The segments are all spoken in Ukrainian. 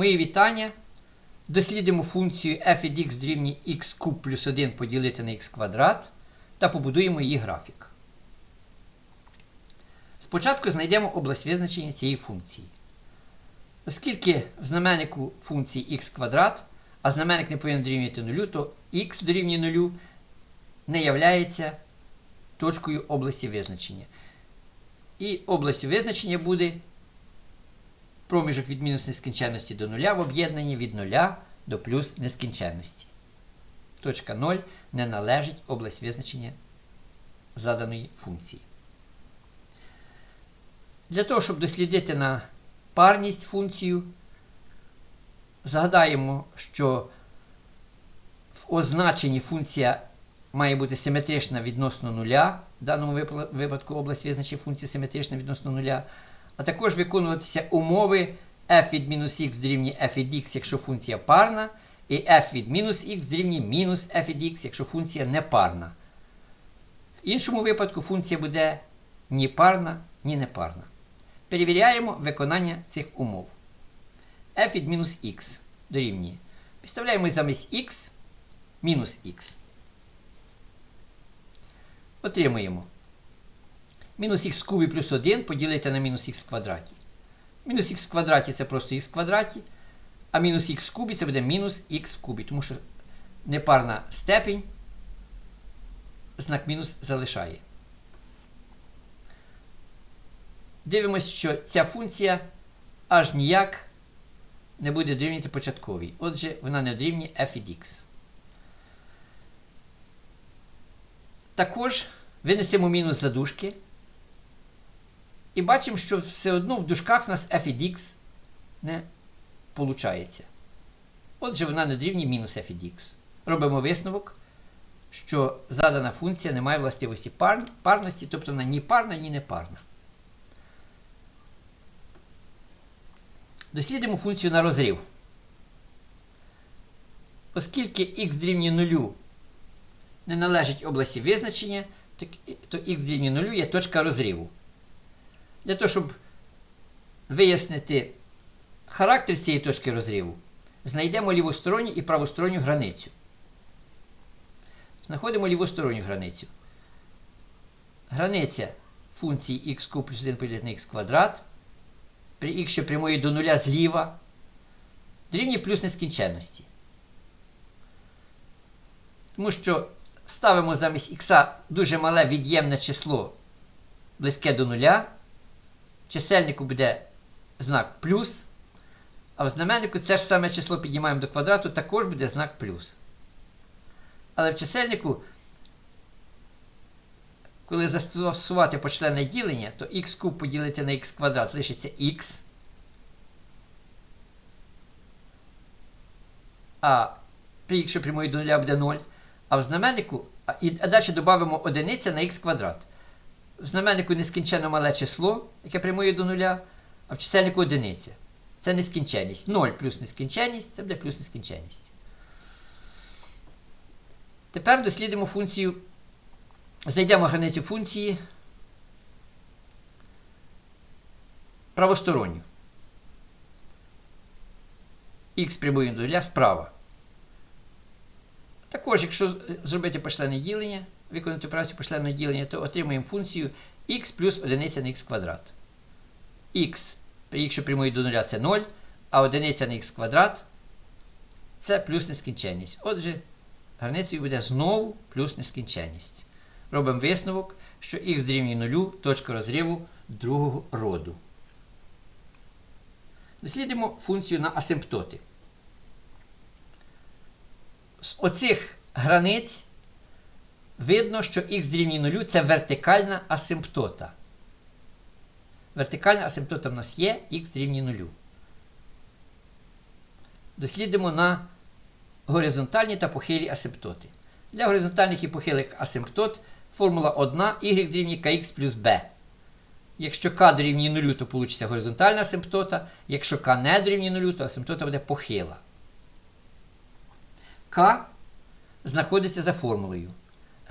Мої вітання. Дослідимо функцію f від x дорівнює x куб плюс 1 поділити на x квадрат та побудуємо її графік. Спочатку знайдемо область визначення цієї функції. Оскільки в знаменнику функції x квадрат, а знаменник не повинен дорівнювати 0, то x дорівнює 0 не являється точкою області визначення. І областю визначення буде проміжок від мінус нескінченності до нуля в об'єднанні від нуля до плюс нескінченності. Точка 0 не належить область визначення заданої функції. Для того, щоб дослідити на парність функцію, згадаємо, що в означенні функція має бути симетрична відносно нуля, в даному випадку область визначення функції симетрична відносно нуля, а також виконуватися умови f від мінус х дорівнює f від x, якщо функція парна, і f від мінус х дорівнює мінус f від x, якщо функція не парна. В іншому випадку функція буде ні парна, ні непарна. Перевіряємо виконання цих умов. f від мінус х дорівнює. Підставляємо замість х мінус х. Отримуємо. Мінус х кубі плюс 1 поділити на мінус х в квадраті. Мінус х в квадраті це просто х в квадраті, а мінус х в кубі це буде мінус х в кубі, тому що непарна степень знак мінус залишає. Дивимося, що ця функція аж ніяк не буде дорівнювати початковій. Отже, вона не дорівнює f від x. Також винесемо мінус за дужки. І бачимо, що все одно в дужках в нас f від x не виходить. Отже, вона не дорівнює мінус f від x. Робимо висновок, що задана функція не має властивості пар, парності, тобто вона ні парна, ні не парна. Дослідимо функцію на розрив. Оскільки х дорівнює 0 не належить області визначення, то х дорівнює 0 є точка розриву. Для того, щоб вияснити характер цієї точки розриву, знайдемо лівосторонню і правосторонню границю. Знаходимо лівосторонню границю. Границя функції х плюс 1 поділити на х квадрат при х, що прямує до нуля зліва, дорівнює плюс нескінченності. Тому що ставимо замість х дуже мале від'ємне число близьке до нуля. Чисельнику буде знак плюс, а в знаменнику це ж саме число піднімаємо до квадрату, також буде знак плюс. Але в чисельнику, коли застосувати почленне ділення, то х куб поділити на х квадрат лишиться х. А при х, що до нуля буде 0. А в знаменнику, і далі додамо одиниця на х квадрат. В знаменнику нескінченно мале число, яке прямує до нуля, а в чисельнику одиниця. Це нескінченність. 0 плюс нескінченність це буде плюс нескінченність. Тепер дослідимо функцію. Знайдемо границю функції правосторонню. Х прямує до нуля справа. Також, якщо зробити почленне ділення, виконати операцію почленного ділення, то отримаємо функцію х плюс 1 на х квадрат. х, якщо прямує до нуля, це 0, а 1 на х квадрат це плюс нескінченність. Отже, границею буде знову плюс нескінченність. Робимо висновок, що х дорівнює 0, точка розриву другого роду. Дослідимо функцію на асимптоти. З оцих границь видно, що х дорівнює 0 це вертикальна асимптота. Вертикальна асимптота в нас є х дорівнює 0. Дослідимо на горизонтальні та похилі асимптоти. Для горизонтальних і похилих асимптот формула 1 y дорівнює kx плюс b. Якщо k дорівнює 0, то вийде горизонтальна асимптота. Якщо k не дорівнює 0, то асимптота буде похила. К знаходиться за формулою.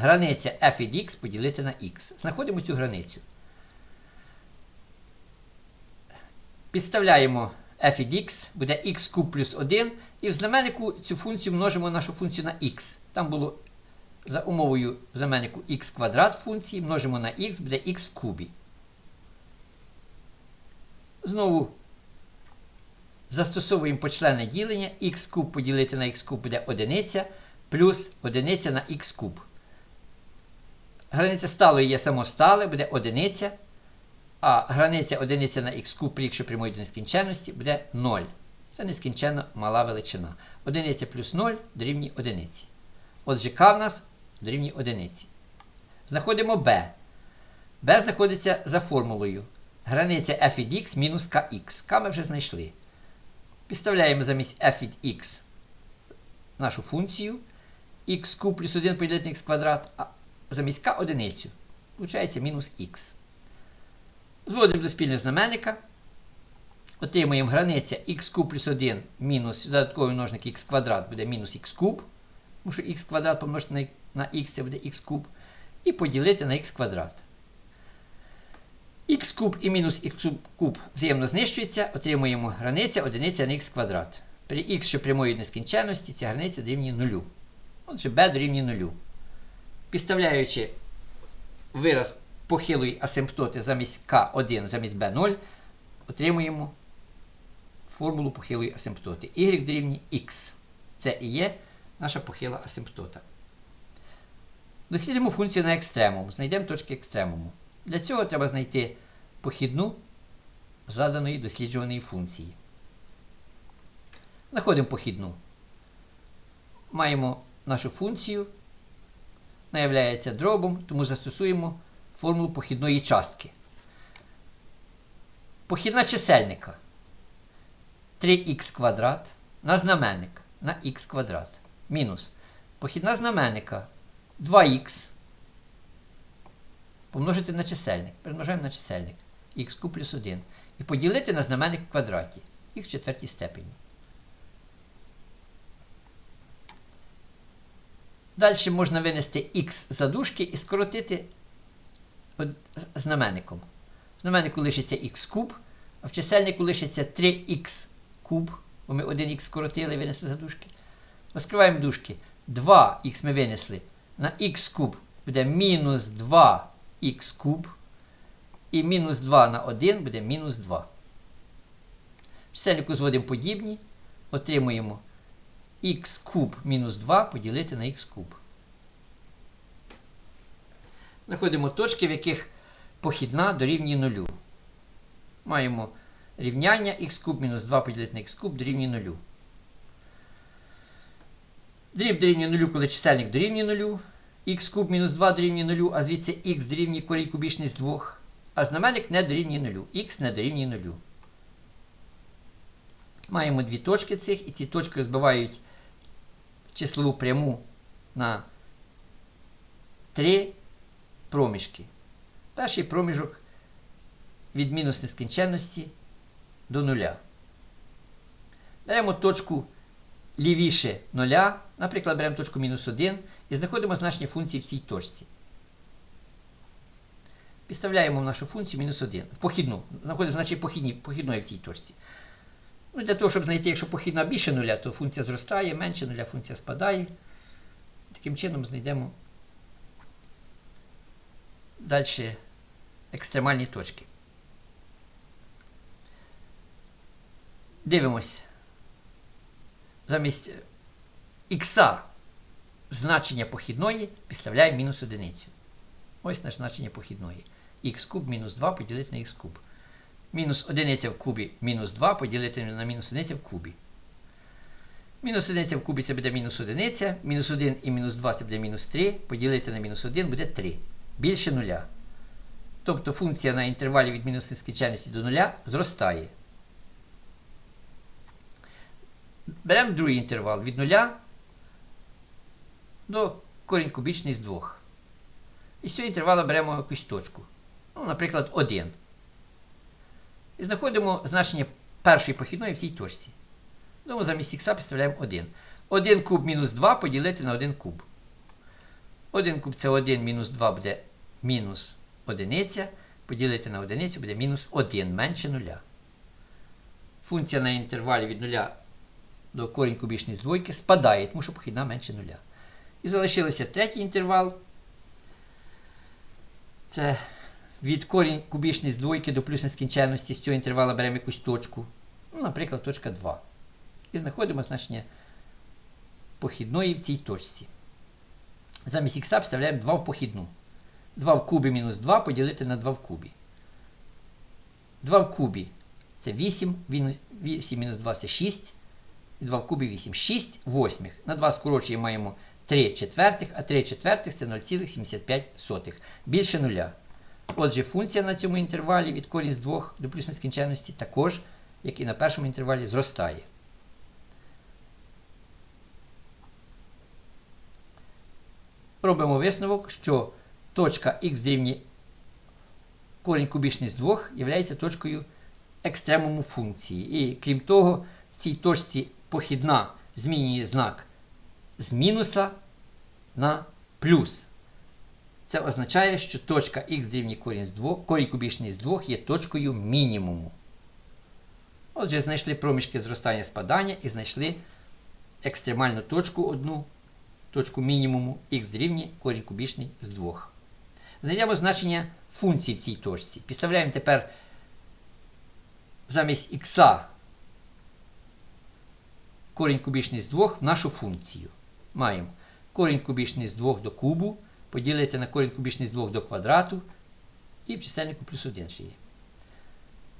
Границя f від x поділити на x. Знаходимо цю границю. Підставляємо f від x буде x куб плюс 1. І в знаменнику цю функцію множимо нашу функцію на x. Там було за умовою в знаменнику x квадрат функції, множимо на x, буде x в кубі. Знову застосовуємо почленне ділення. x куб поділити на x куб буде одиниця, плюс одиниця на x куб. Границя сталої є самостале, буде одиниця. А границя одиниця на х куб, якщо прямої до нескінченності, буде 0. Це нескінченно мала величина. Одиниця плюс 0 дорівнює одиниці. Отже, k в нас дорівнює одиниці. Знаходимо b. b знаходиться за формулою. Границя f від x мінус kx. k ми вже знайшли. Підставляємо замість f від x нашу функцію. x куб плюс 1 поділити на х квадрат, замість k одиницю. Получається мінус х. Зводимо до спільного знаменника. Отримуємо границя х куб плюс 1 мінус додатковий множник х квадрат буде мінус х куб. Тому що х квадрат помножити на, х це буде х куб. І поділити на х квадрат. х куб і мінус х куб взаємно знищуються, отримуємо границя одиниця на х квадрат. При х, що прямої нескінченності, ця границя дорівнює нулю. Отже, b дорівнює нулю. Підставляючи вираз похилої асимптоти замість К1 замість b0, отримуємо формулу похилої асимптоти. Y дорівнює x. Це і є наша похила асимптота. Дослідимо функцію на екстремум. Знайдемо точки екстремуму. Для цього треба знайти похідну заданої досліджуваної функції. Знаходимо похідну. Маємо нашу функцію. Вона являється дробом, тому застосуємо формулу похідної частки. Похідна чисельника 3х квадрат на знаменник на х квадрат. Мінус. Похідна знаменника 2х помножити на чисельник. Перемножаємо на чисельник х плюс 1. І поділити на знаменник в квадраті х в четвертій степені. Далі можна винести х за дужки і скоротити знаменником. В знаменнику лишиться х куб, а в чисельнику лишиться 3х куб, бо ми 1х скоротили і винесли за дужки. Розкриваємо дужки. 2х ми винесли на х куб буде мінус 2х куб. І мінус 2 на 1 буде мінус 2. В чисельнику зводимо подібні. Отримуємо х куб мінус 2 поділити на х куб. Знаходимо точки, в яких похідна дорівнює нулю. Маємо рівняння х куб мінус 2 поділити на х куб дорівнює нулю. Дріб дорівнює нулю, коли чисельник дорівнює нулю. х куб мінус 2 дорівнює нулю, а звідси х дорівнює корінь кубічний з 2. А знаменник не дорівнює нулю. х не дорівнює нулю. Маємо дві точки цих, і ці точки розбивають числову пряму на 3 проміжки. Перший проміжок від мінус нескінченності до нуля. Беремо точку лівіше нуля, наприклад, беремо точку мінус 1 і знаходимо значення функції в цій точці. Підставляємо в нашу функцію мінус 1. В похідну. Знаходимо значення похідні, похідної в цій точці. Ну, Для того, щоб знайти, якщо похідна більше нуля, то функція зростає, менше нуля функція спадає. Таким чином знайдемо далі екстремальні точки. Дивимось. Замість х значення похідної підставляємо мінус одиницю. Ось наше значення похідної. х куб мінус 2 поділити на х куб. Мінус одиниця в кубі мінус 2 поділити на мінус одиниця в кубі. Мінус одиниця в кубі це буде мінус одиниця. Мінус 1 і мінус 2 це буде мінус 3. Поділити на мінус 1 буде 3. Більше нуля. Тобто функція на інтервалі від мінус нескінченності до нуля зростає. Беремо другий інтервал від 0 до корінь кубічний з 2. І з цього інтервалу беремо якусь точку. Ну, Наприклад, 1. І знаходимо значення першої похідної в цій точці. Тому замість х підставляємо 1. 1 куб мінус 2 поділити на 1 куб. 1 куб це 1 мінус 2 буде мінус 1. Поділити на 1 буде мінус 1 менше 0. функція на інтервалі від 0 до корінь кубічний з двойки спадає, тому що похідна менше нуля. І залишилося третій інтервал. Це від корінь кубічний з двойки до плюс нескінченності з цього інтервала беремо якусь точку. Ну, наприклад, точка 2. І знаходимо значення похідної в цій точці. Замість х вставляємо 2 в похідну. 2 в кубі мінус 2 поділити на 2 в кубі. 2 в кубі це 8, 8 мінус 2 це 6. І 2 в кубі 8. 6 восьмих. На 2 скорочуємо маємо 3 четвертих, а 3 четвертих це 0,75. Більше нуля. Отже, функція на цьому інтервалі від корінь з 2 до плюс нескінченності також, як і на першому інтервалі, зростає. Робимо висновок, що точка х дорівнює корінь кубічний з 2 є точкою екстремуму функції. І крім того, в цій точці похідна змінює знак з мінуса на плюс. Це означає, що точка х дорівнює корінь, з 2, корінь кубічний з 2 є точкою мінімуму. Отже, знайшли проміжки зростання спадання і знайшли екстремальну точку одну, точку мінімуму х дорівнює корінь кубічний з 2. Знайдемо значення функції в цій точці. Підставляємо тепер замість х корінь кубічний з 2 в нашу функцію. Маємо корінь кубічний з 2 до кубу поділити на корінь кубічний з 2 до квадрату і в чисельнику плюс 1 ще є.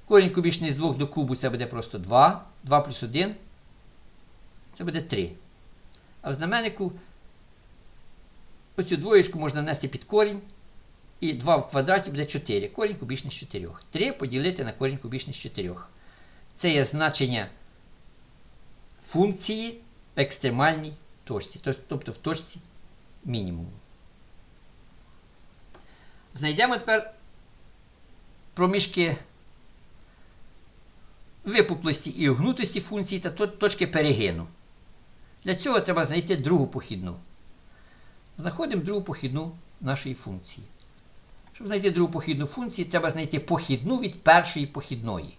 Корінь кубічний з 2 до кубу це буде просто 2. 2 плюс 1 це буде 3. А в знаменнику оцю двоєчку можна внести під корінь. І 2 в квадраті буде 4. Корінь кубічний з 4. 3 поділити на корінь кубічний з 4. Це є значення функції в екстремальній точці, тобто в точці мінімуму. Знайдемо тепер проміжки випуклості і огнутості функції та точки перегину. Для цього треба знайти другу похідну. Знаходимо другу похідну нашої функції. Щоб знайти другу похідну функції, треба знайти похідну від першої похідної.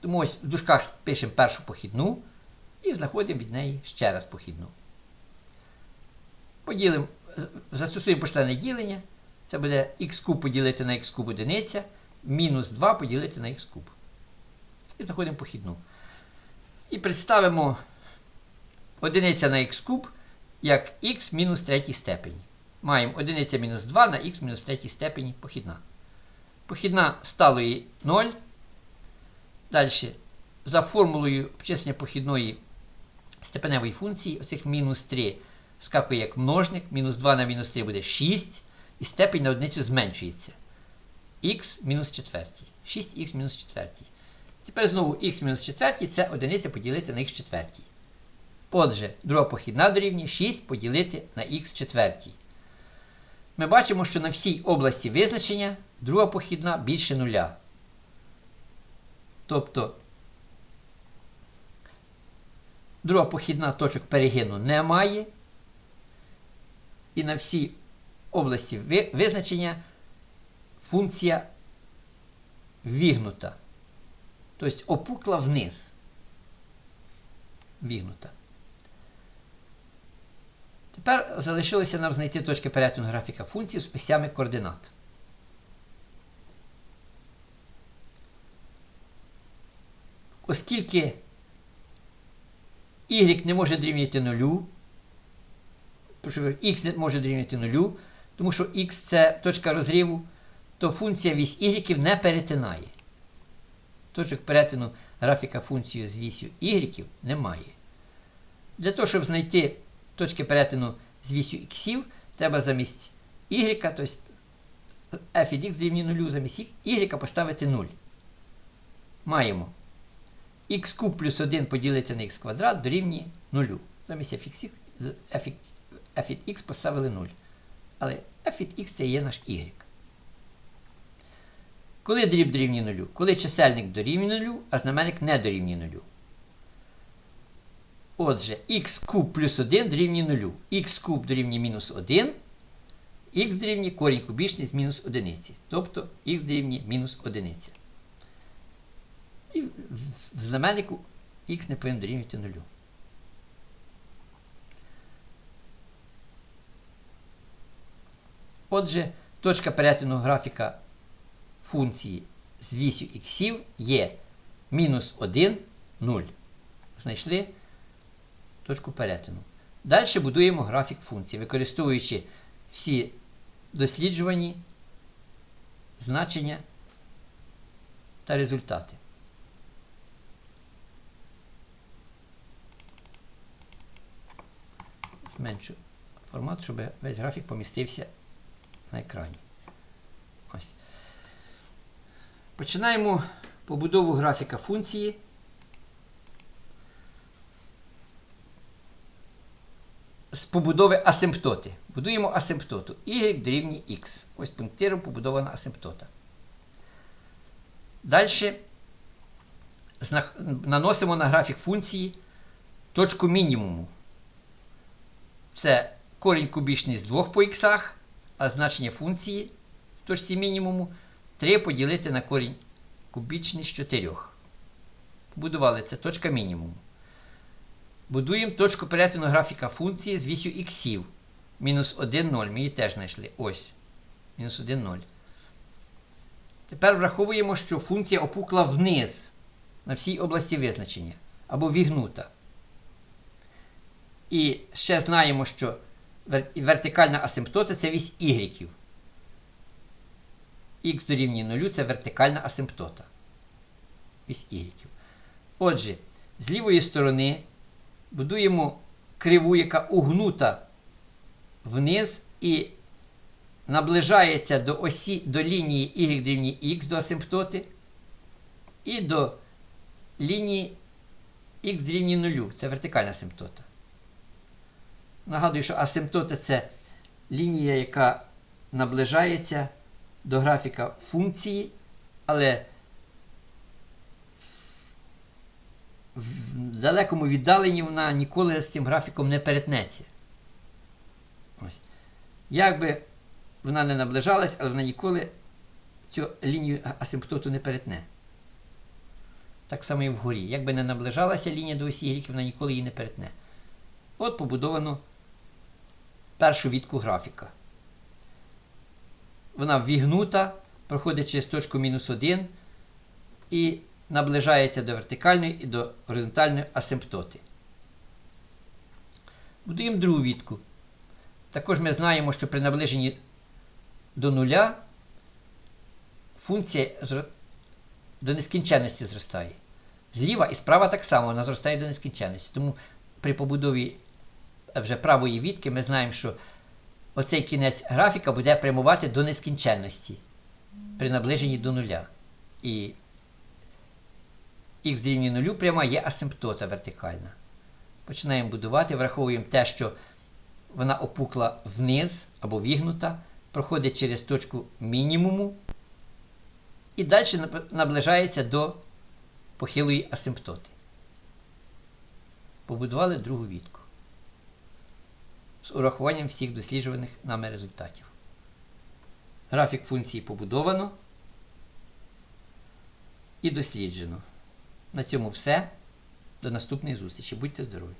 Тому ось в дужках пишемо першу похідну і знаходимо від неї ще раз похідну. Поділимо, застосуємо почленне ділення. Це буде х куб поділити на х куб одиниця, мінус 2 поділити на х куб. І знаходимо похідну. І представимо одиниця на х куб як х мінус третій степені. Маємо одиниця мінус 2 на х мінус третій степені похідна. Похідна сталої 0. Далі, за формулою обчислення похідної степеневої функції, оцих мінус 3 скакує як множник, мінус 2 на мінус 3 буде 6, і степень на одиницю зменшується. х мінус 4. 6х мінус 4. Тепер знову х мінус 4 це одиниця поділити на х четвертій. Отже, друга похідна дорівнює 6 поділити на х четвертій. Ми бачимо, що на всій області визначення друга похідна більше нуля. Тобто друга похідна точок перегину немає. І на всій області визначення функція вігнута. Тобто опукла вниз. Вігнута. Тепер залишилося нам знайти точки перетину графіка функції з осями координат. Оскільки y не може дорівнювати нулю, x не може дорівнювати нулю, тому що x це точка розриву, то функція вісь y не перетинає. Точок перетину графіка функції з вісю y немає. Для того, щоб знайти точки перетину з вісю х, треба замість y, тобто f від x дорівнює 0, замість y поставити 0. Маємо х куб плюс 1 поділити на х квадрат дорівнює 0. Замість f від x поставили 0. Але f від x це є наш y. Коли дріб дорівнює 0? Коли чисельник дорівнює 0, а знаменник не дорівнює 0. Отже, х куб плюс 1 дорівнює 0. х куб дорівнює мінус 1, х дорівнює корінь кубічний з мінус 1. Тобто х дорівнює мінус 1. І в знаменнику х не повинен дорівнювати нулю. Отже, точка перетину графіка функції з вісю іксів є мінус 1, 0. Знайшли точку перетину. Далі будуємо графік функції, використовуючи всі досліджувані значення та результати. Зменшу формат, щоб весь графік помістився на екрані. Ось. Починаємо побудову графіка функції. З побудови асимптоти. Будуємо асимптоту. Y дорівнює X. Ось пунктиром побудована асимптота. Далі наносимо на графік функції точку мінімуму. Це корінь кубічний з 2 по х, а значення функції в точці мінімуму 3 поділити на корінь кубічний з 4. Побудували це точка мінімуму. Будуємо точку перетину графіка функції з вісю іксів. Мінус 1, 0. Ми її теж знайшли. Ось. Мінус 1, 0. Тепер враховуємо, що функція опукла вниз на всій області визначення. Або вігнута. І ще знаємо, що вертикальна асимптота це вісь y. Х дорівнює 0 це вертикальна асимптота. Вісь y. Отже, з лівої сторони будуємо криву, яка угнута вниз і наближається до осі до лінії y дорівнює х до асимптоти і до лінії х дорівнює 0. Це вертикальна асимптота. Нагадую, що асимптота це лінія, яка наближається до графіка функції, але в далекому віддаленні вона ніколи з цим графіком не перетнеться. Ось. Як би вона не наближалась, але вона ніколи цю лінію асимптоту не перетне. Так само і вгорі. Як би не наближалася лінія до осі вона ніколи її не перетне. От побудовано першу відку графіка. Вона вігнута, проходить через точку мінус 1 і наближається до вертикальної і до горизонтальної асимптоти. Будуємо другу відку. Також ми знаємо, що при наближенні до нуля функція до нескінченності зростає. Зліва і справа так само вона зростає до нескінченності. Тому при побудові вже правої відки ми знаємо, що оцей кінець графіка буде прямувати до нескінченності при наближенні до нуля. І х дорівнює нулю пряма є асимптота вертикальна. Починаємо будувати, враховуємо те, що вона опукла вниз або вігнута, проходить через точку мінімуму і далі наближається до похилої асимптоти. Побудували другу відку з урахуванням всіх досліджуваних нами результатів. Графік функції побудовано і досліджено. На цьому все. До наступної зустрічі. Будьте здорові!